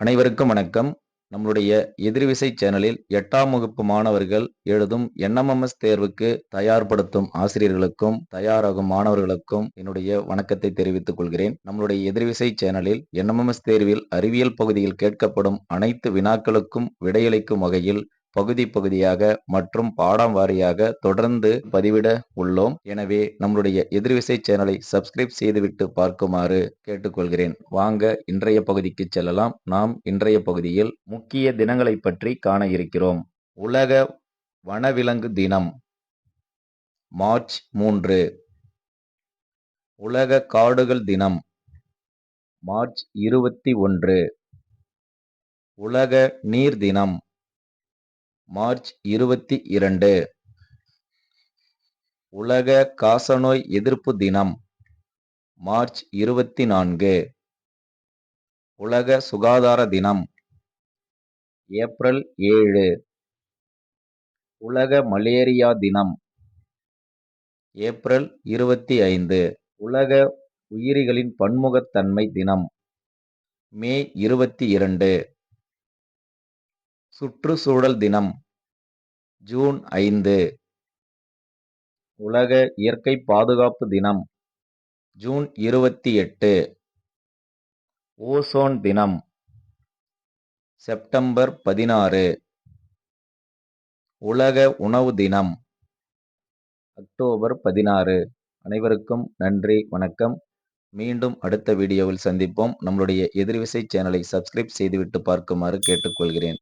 அனைவருக்கும் வணக்கம். நம்மளுடைய எதிர்விசை சேனலில் எட்டாம் வகுப்பு மாணவர்கள் எழுதும் என்எம்எம்எஸ் தேர்வுக்கு தயார்படுத்தும் ஆசிரியர்களுக்கும் தயாராகும் மாணவர்களுக்கும் என்னுடைய வணக்கத்தை தெரிவித்துக் கொள்கிறேன். நம்மளுடைய எதிர்விசை சேனலில் என்எம்எம்எஸ் தேர்வில் அறிவியல் பகுதியில் கேட்கப்படும் அனைத்து வினாக்களுக்கும் விடையளிக்கும் வகையில் பகுதி பகுதியாக மற்றும் பாடம் வாரியாக தொடர்ந்து பதிவிட உள்ளோம். எனவே நம்முடைய எதிர்விசை சேனலை சப்ஸ்கிரைப் செய்துவிட்டு பார்க்குமாறு கேட்டுக்கொள்கிறேன். வாங்க இன்றைய பகுதிக்கு செல்லலாம். நாம் இன்றைய பகுதியில் முக்கிய தினங்களை பற்றி காண இருக்கிறோம். உலக வனவிலங்கு தினம் மார்ச் மூன்று. உலக காடுகள் தினம் மார்ச் இருபத்தி ஒன்று. உலக நீர் தினம் மார்ச் இருபத்தி இரண்டு. உலக காசநோய் எதிர்ப்பு தினம் மார்ச் இருபத்தி நான்கு. உலக சுகாதார தினம் ஏப்ரல் ஏழு. உலக மலேரியா தினம் ஏப்ரல் இருபத்தி ஐந்து. உலக உயிரிகளின் பன்முகத்தன்மை தினம் மே இருபத்தி இரண்டு. சுற்றுச்சூழல் தினம் ஜூன் ஐந்து. உலக இயற்கை பாதுகாப்பு தினம் ஜூன் இருபத்தி எட்டு. ஓசோன் தினம் செப்டம்பர் பதினாறு. உலக உணவு தினம் அக்டோபர் பதினாறு. அனைவருக்கும் நன்றி வணக்கம். மீண்டும் அடுத்த வீடியோவில் சந்திப்போம். நம்மளுடைய எதிர்விசை சேனலை சப்ஸ்கிரைப் செய்துவிட்டு பார்க்குமாறு கேட்டுக்கொள்கிறேன்.